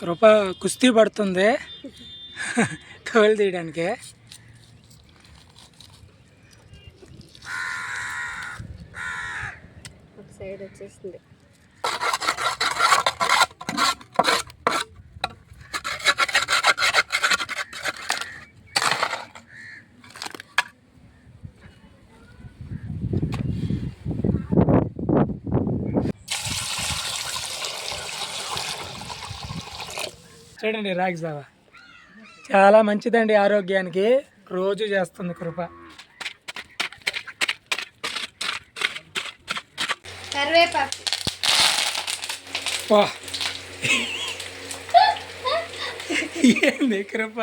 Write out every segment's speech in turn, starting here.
కృప కుస్తీ పడుతుంది. కవలు తీయడానికి. ఒక సైడ్ వచ్చేసింది చూడండి రాగి జావా. చాలా మంచిదండి ఆరోగ్యానికి. రోజు చేస్తుంది కృప. కరివేపాకు. ఏంది కృప?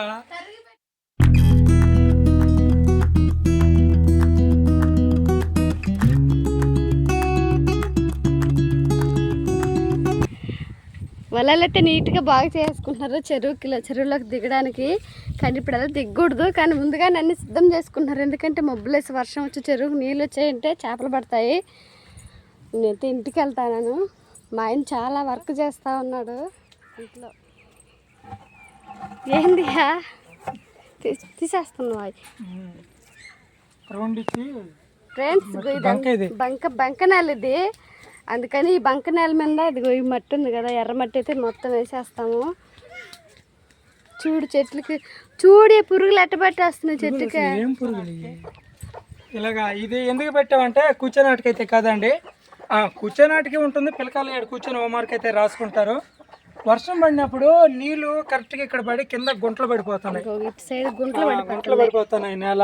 వలలైతే నీట్గా బాగా చేసుకుంటున్నారు చెరువుకి చెరువులోకి దిగడానికి. కానీ ఇప్పుడు అలా దిగకూడదు. కానీ ముందుగా అన్ని సిద్ధం చేసుకుంటున్నారు. ఎందుకంటే మబ్బులేసి వర్షం వచ్చి చెరువుకి నీళ్ళు వచ్చాయంటే చేపలు పడతాయి. నేనైతే ఇంటికి వెళ్తాను మా ఆయన చాలా వర్క్ చేస్తూ ఉన్నాడు. ఇంట్లో. ఏంది తీసేస్తున్నావు ఫ్రెండ్స్ బంక. బంక బంక నేల ఇది. అందుకని ఈ బంక నేల మీద ఇదిగో ఈ మట్టి ఉంది కదా ఎర్ర మట్టి అయితే మొత్తం వేసేస్తాము. చూడు చెట్లకి చూడు పురుగులు ఎట్ట పట్టేస్తున్నాయి చెట్టుకి? ఇలాగా ఇది ఎందుకు పెట్టామంటే కూర్చోనాటికి అయితే కాదండి. ఆ, కూర్చోనాటికి ఉంటుంది పిల్లకాయలు ఇక్కడ కూర్చొని హోంవర్క్ అయితే రాసుకుంటారు. వర్షం పడినప్పుడు నీళ్ళు కరెక్ట్గా ఇక్కడ పడి కింద గుంటలు పడిపోతున్నాయి. గుంటలు పడిపోతున్నాయి నేల.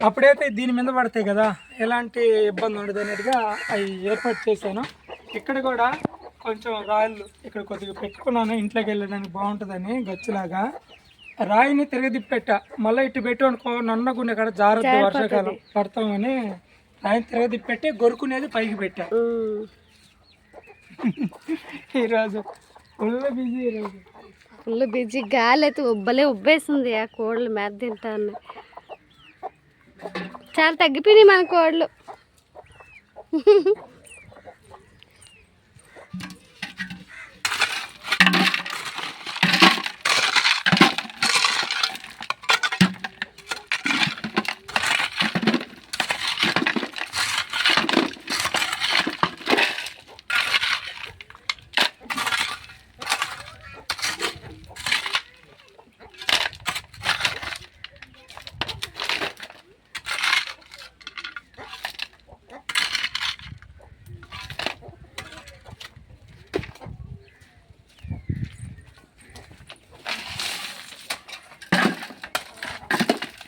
అప్పుడైతే దీని మీద పడతాయి కదా ఎలాంటి ఇబ్బంది ఉండదు అన్నట్టుగా అవి ఏర్పాటు చేశాను. ఇక్కడ కూడా కొంచెం రాళ్ళు ఇక్కడ కొద్దిగా పెట్టుకున్నాను. ఇంట్లోకి వెళ్ళడానికి బాగుంటుందని గచ్చులాగా. రాయిని తిరగదిప్పెట్టా. మళ్ళీ ఇటు పెట్టు అనుకో నన్నగుండె ఇక్కడ జాగ్రత్త వర్షాకాలం. పడతామని రాయిని తిరగదిప్పెట్టి గొరుకునేది పైకి పెట్టా. ఈరోజు ఫుల్ బిజీ ఈరోజు. Full busy. గాలి అయితే ఉబ్బలే ఉబ్బేసింది ఆ కోళ్ళు మేత తింటా ఉన్నాయి చాలా తగ్గిపోయినాయి మన కోళ్ళు.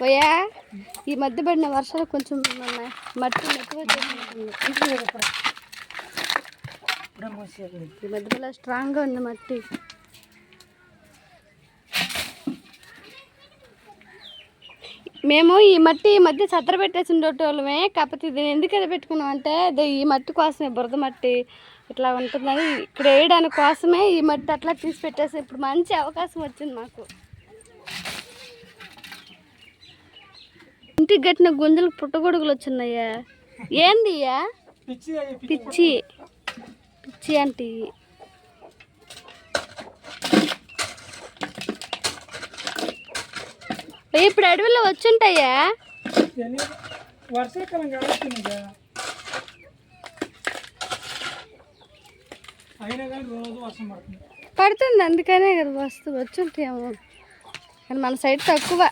పోయా? ఈ మధ్య పడిన వర్షాలు కొంచెం మట్టి మెత్తగా చేసినట్టుంది. ఇప్పుడే ఈ మధ్యలో స్ట్రాంగ్గా ఉంది మట్టి. మేము ఈ మట్టి ఈ మధ్య సత్తర పెట్టేసి ఉండేటోళ్ళమే కాకపోతే ఇది ఎందుకు అది పెట్టుకున్నాం అంటే ఈ మట్టి కోసమే బురద మట్టి ఇట్లా ఉంటుందని. ఇక్కడ వేయడానికి కోసమే ఈ మట్టి అట్లా తీసి పెట్టేసి ఇప్పుడు మంచి అవకాశం వచ్చింది మాకు. ఇంటికి కట్టిన గుంజలకు పుట్టగొడుగులు వచ్చినాయా ఏంది? పిచ్చి పిచ్చి అంటే ఇప్పుడు అడవిలో వచ్చుంటాయా. వర్షాకాలం పడుతుంది. అందుకనే కదా వస్తు వచ్చుంటాయేమో. కానీ మన సైడ్ తక్కువ.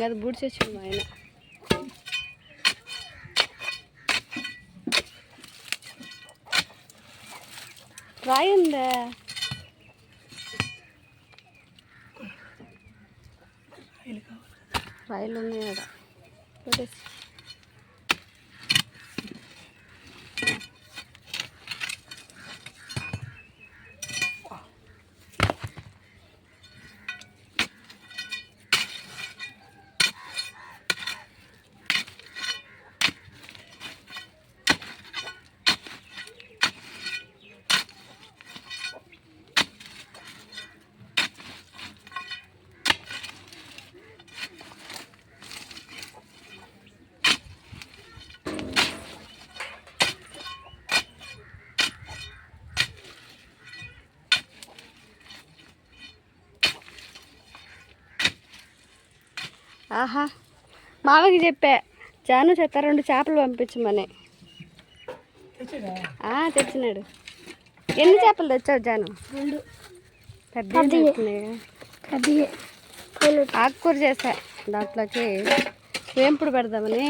எங்கேயாவது பிடிச்சி வச்சுக்கணும் என்ன வாயந்த வயலுமே இடம் ఆహా. మామకి చెప్పా. జాను చేత రెండు చేపలు పంపించమని. తెచ్చినాడు. ఎన్ని చేపలు తెచ్చావు జాను? పెద్ద ఆకుకూర చేసా దాంట్లోకి వేంపుడు పెడదామని.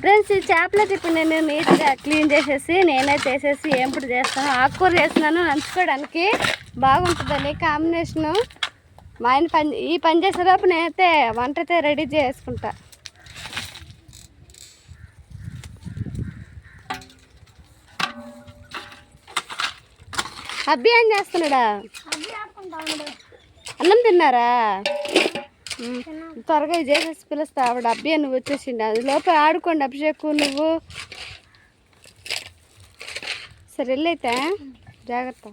ఫ్రెండ్స్ ఈ చేపలకి ఇప్పుడు నేను నీట్గా క్లీన్ చేసేసి నేనే చేసేసి ఏంపుడు చేస్తాను. ఆకుకూర చేస్తున్నాను. నంచుకోవడానికి బాగుంటుందని కాంబినేషను మా ఆయన పని ఈ పని చేసేటప్పుడు నేనైతే వంట అయితే రెడీ చేసుకుంటా. అబ్బి ఏం చేస్తున్నాడా? అన్నం తిన్నారా? త్వరగా చేసేసి పిలుస్తా. ఆవిడ అబ్బి నువ్వు వచ్చేసిండు అది లోపల ఆడుకోండి అభిషేక్ నువ్వు. సరే వెళ్ళైతే జాగ్రత్త.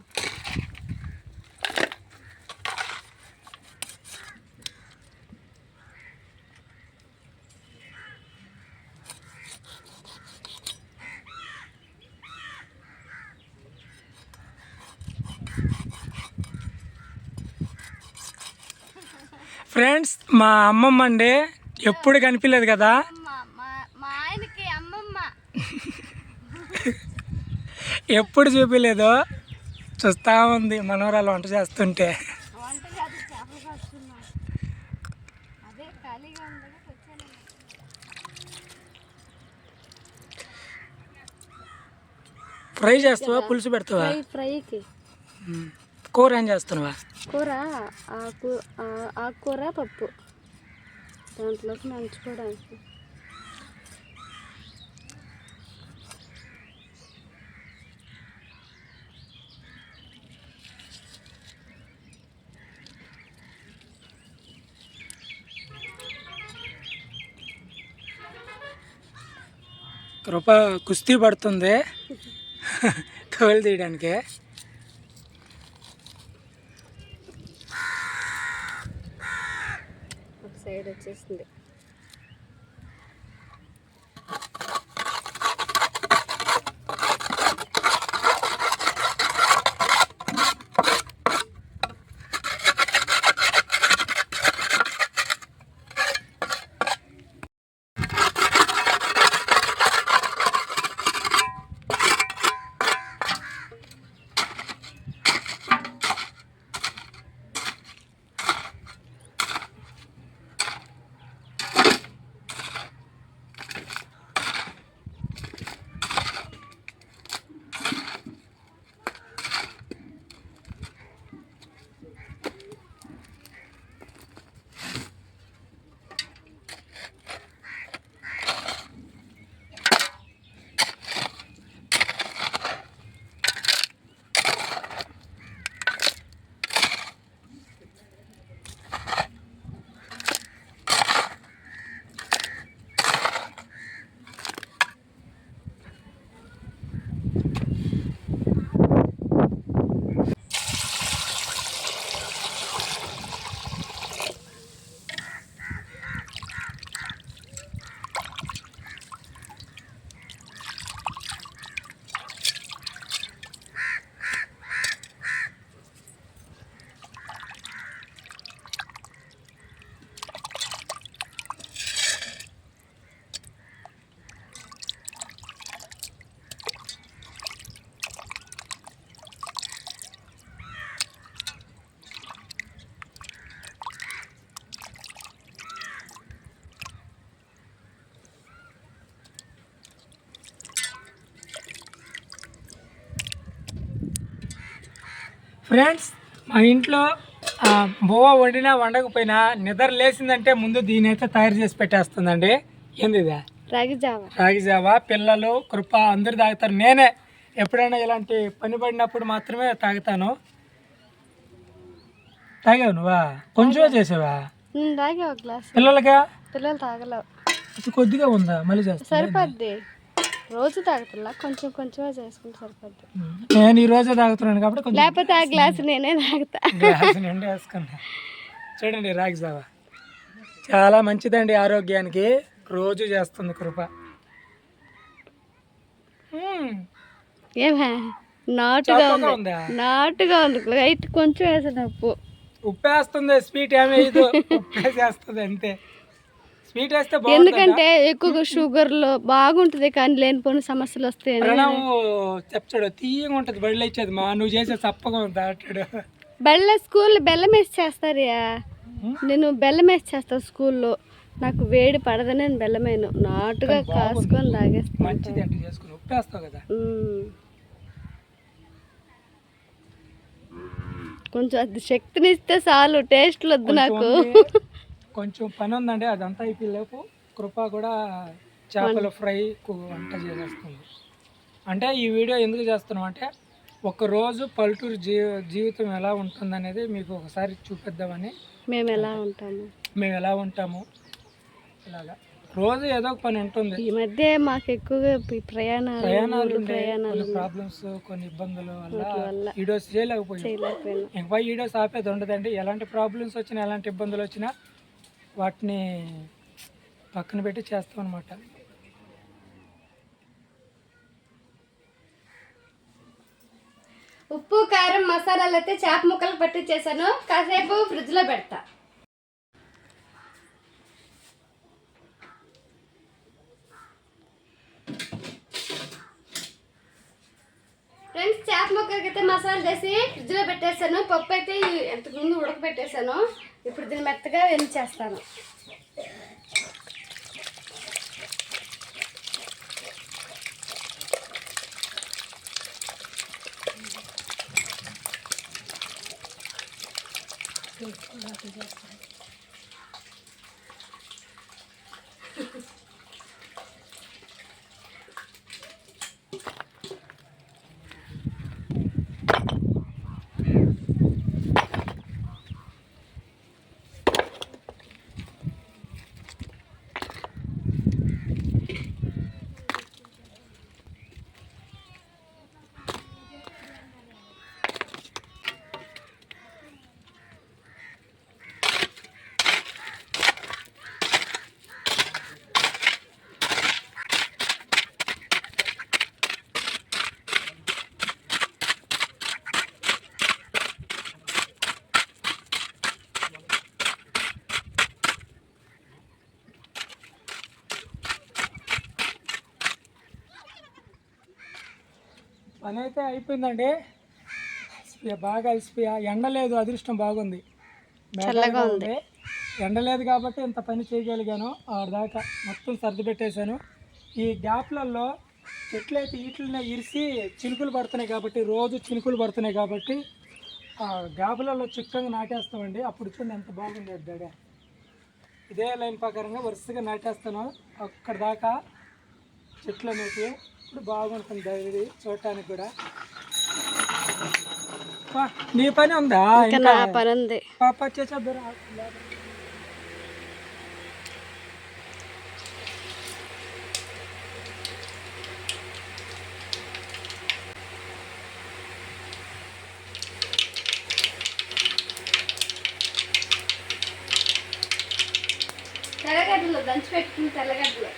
ఫ్రెండ్స్ మా అమ్మమ్మ అండి ఎప్పుడు కనిపించలేదు కదా? మా ఆయనకి అమ్మమ్మ. ఎప్పుడు చూపించలేదు చూస్తా ఉంది మనవరాలు వంట చేస్తుంటే. ఫ్రై చేస్తావా? పులుసు పెడతావా? ఫ్రై ఫ్రైకి. కూర ఏం చేస్తున్నావా? కూర ఆకు ఆకుకూర పప్పు. దాంట్లోకి నంచుకోవడానికి. కృప కుస్తీ పడుతుంది. తోలు తీయడానికి. సైడ్ వచ్చేసింది ఫ్రెండ్స్ మా ఇంట్లో ఆ, బువ్వ వండినా వండకపోయినా నిద్ర లేచిందంటే ముందు దీని అయితే తయారు చేసి పెట్టేస్తుందండి. ఏంది ఇదా? రాగి జావా. రాగి జావా. పిల్లలు కృప అందరు తాగుతారు. నేనే ఎప్పుడైనా ఇలాంటి పని పడినప్పుడు మాత్రమే తాగుతాను. తాగావు నువ్వా? కొంచెమే చేసావా? ఒక గ్లాస్. పిల్లలకా? పిల్లలు తాగలేవు. కొద్దిగా ఉందా? మళ్ళీ చేస్తా. సరిపోద్ది. రోజు తాగుతున్నా కొంచెం కొంచెమే చేసుకుంటే సరిపోద్ది. నేను ఈ రోజే తాగుతున్నాను కాబట్టి కొంచెం లేకపోతే ఆ గ్లాస్ నేనే తాగుతా. గ్లాస్ నిండా వేసుకున్నా. చూడండి రాగి జావా. చాలా మంచిదండి ఆరోగ్యానికి. రోజు చేస్తుంది కృప. ఏమే? నాటుగా ఉంది. ఉందా? నాటుగా ఉంది. లైట్ కొంచెం వేసిన ఉప్పు ఉప్పు వేస్తుంది స్వీట్ ఏమి వేయదు. ఉప్పు వేసేస్తుంది అంతే. స్వీట్ వేస్తే ఎందుకంటే ఎక్కువగా షుగర్లు బాగుంటుంది కానీ లేనిపోని సమస్యలు వస్తాయి. చెప్తాడు తీయగా ఉంటుంది బడిలో ఇచ్చేది మా నువ్వు చేసే చప్పగా ఉంది దాటాడు బెల్ల స్కూల్ బెల్లం వేసి చేస్తారయ్యా నేను బెల్లం వేసి చేస్తాను స్కూల్లో. నాకు వేడి పడదని నేను బెల్లమేను నాటుగా కాసుకొని తాగేస్తాను మంచిది అంటే చేసుకుని కదా. కొంచెం అది శక్తినిస్తే చాలు టేస్ట్లు వద్దు నాకు. కొంచెం పని ఉందండి అదంతా అయిపోయేలోపు కృప కూడా చేపల ఫ్రై వంట చేసేస్తుంది. అంటే ఈ వీడియో ఎందుకు చేస్తున్నాం అంటే ఒక రోజు పల్లెటూరు జీ జీవితం ఎలా ఉంటుందనేది మీకు ఒకసారి చూపిద్దామని. మేము ఎలా ఉంటాము? మేము ఎలా ఉంటాము? ఇలాగా. రోజు ఏదో ఒక పని ఉంటుంది. ఈ మధ్య మాకు ఎక్కువగా ప్రయాణాలు ప్రయాణాలు ప్రయాణాలు కొన్ని ప్రాబ్లమ్స్ కొన్ని ఇబ్బందుల వల్ల వల్ల వీడియోస్ చేయలేకపోయాం. చేయలేకపోయినా. ఇంకపై వీడియోస్ ఆపేది ఉండదండి. ఎలాంటి ప్రాబ్లమ్స్ వచ్చినా ఎలాంటి ఇబ్బందులు వచ్చినా వాటిని పక్కన పెట్టి చేస్తాం అనమాట ఉప్పు కారం మసాలాలు అయితే చేప ముక్కలు పట్టించేసాను కాసేపు ఫ్రిడ్జ్లో పెడతా. ఫ్రెండ్స్ చేప ముక్కలకి అయితే మసాలా వేసి ఫ్రిడ్జ్లో పెట్టేశాను. పప్పు అయితే ఎంతకుముందు ఉడకబెట్టేశాను. ఇప్పుడు దీన్ని మెత్తగా వేయించేస్తాను పని అయితే అయిపోయిందండి బాగా అలసిపోయా. ఎండ లేదు అదృష్టం బాగుంది. ఉంది. ఎండ లేదు కాబట్టి ఇంత పని చేయగలిగాను. ఆడదాకా మొత్తం సర్ది పెట్టేశాను. ఈ గ్యాప్లలో చెట్లు అయితే వీటినే ఇరిసి చినుకులు పడుతున్నాయి కాబట్టి రోజు చినుకులు పడుతున్నాయి కాబట్టి ఆ గ్యాప్లలో చిక్కగా నాటేస్తామండి. అప్పుడు చూడండి ఎంత బాగుంది దడ ఇదే లైన్ ప్రకారంగా వరుసగా నాటేస్తాను. అక్కడ దాకా చెట్లు అనేవి ఇప్పుడు బాగుంటుంది ఇది చూడటానికి కూడా. నీ పని ఉందా? నా పని ఉంది. పాప చేసేద్దరు తెల్లగడ్డలు దంచి పెట్టుకుని తెల్లగడ్డలు.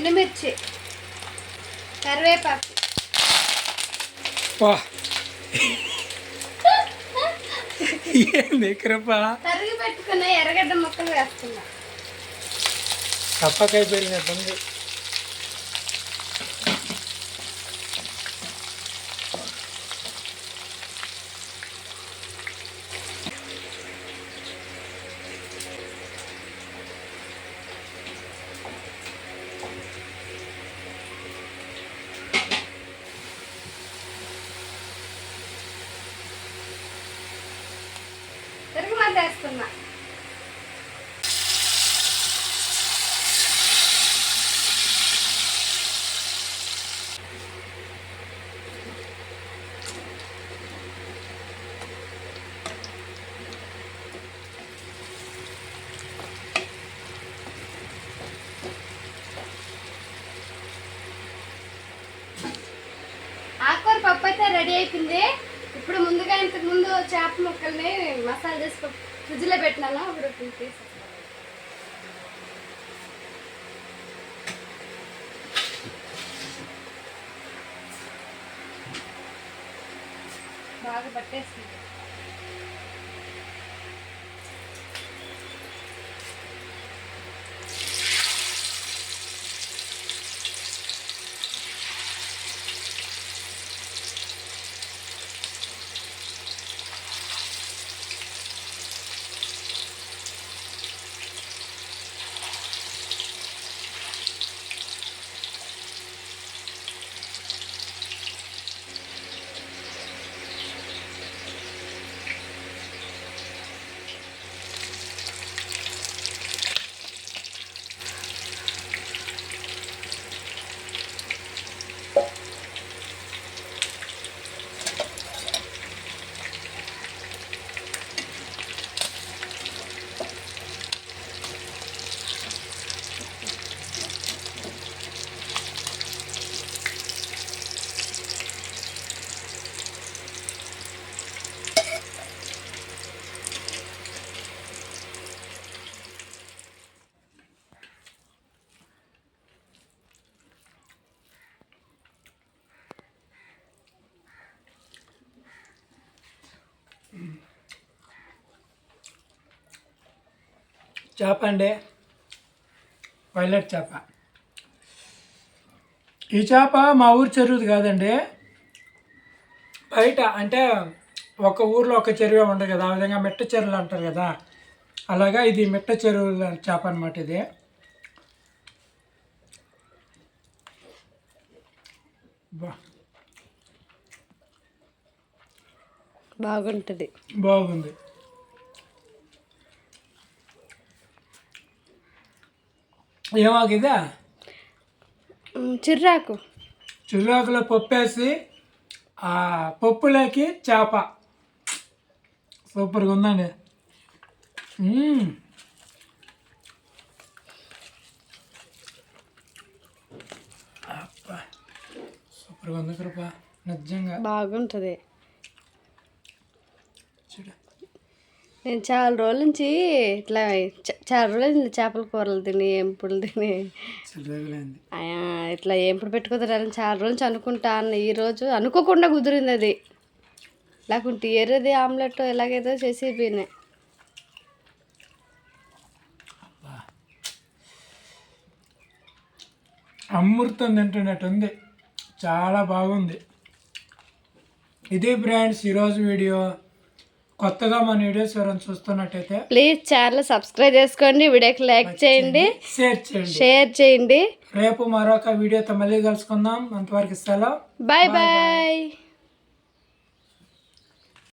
ఎండుమిర్చి కరివేపాకు. ఏంది కృప తరిగి పెట్టుకున్న ఎర్రగడ్డ ముక్కలు వేస్తున్నా. తప్పకాయ పెరిగినట్టుంది మసాలా చేస్తున్నా ఆకుకూర పప్పు అయితే రెడీ అయిపోయింది. ఇప్పుడు ముందుగా ఇంతకు ముందు చేప ముక్కల్ని మసాలా చేసి ఫ్రిడ్జ్లో పెట్టినాను? ఇప్పుడు తీసేస్తాను. బాగా పట్టేసి చేప అండి. వైలెట్ చేప. ఈ చేప మా ఊరు చెరువుది కాదండి. బయట అంటే ఒక ఊర్లో ఒక చెరువే ఉండదు కదా. ఆ విధంగా మిట్ట చెరువులు అంటారు కదా. అలాగా ఇది మిట్ట చెరువుల చేప అనమాట ఇది. బా. బాగుంటుంది. బాగుంది. ఏమాకిదా? ఉమ్, చిర్రాకు. చుర్రాకులో పప్పు వేసి ఆ పప్పులోకి చేప. సూపర్గా ఉందండి. సూపర్గా ఉంది కృప నిజంగా. బాగుంటుంది చూడు నేను చాలా రోజుల నుంచి ఇట్లా చాలా రోజుల చేపల కూరలు తిని ఎంపులు తిని. ఇట్లా ఎంపుడు పెట్టుకుతారని చాలా రోజుల నుంచి అనుకుంటా అన్న ఈరోజు అనుకోకుండా కుదిరింది అది. లేకుంటే ఎర్రది ఆమ్లెట్ ఎలాగేదో చేసి పోయినాయి అమృతం తింటున్నట్టు ఉంది. చాలా బాగుంది. ఇది ఫ్రెండ్స్ ఈరోజు వీడియో. కొత్తగా మన వీడియోస్ ఎవరైనా చూస్తున్నట్టయితే ప్లీజ్ ఛానల్ సబ్స్క్రైబ్ చేసుకోండి వీడియోకి లైక్ చేయండి షేర్ చేయండి. షేర్ చేయండి. రేపు మరొక వీడియోతో మళ్ళీ కలుసుకుందాం. అంతవరకు సెలవు. Bye bye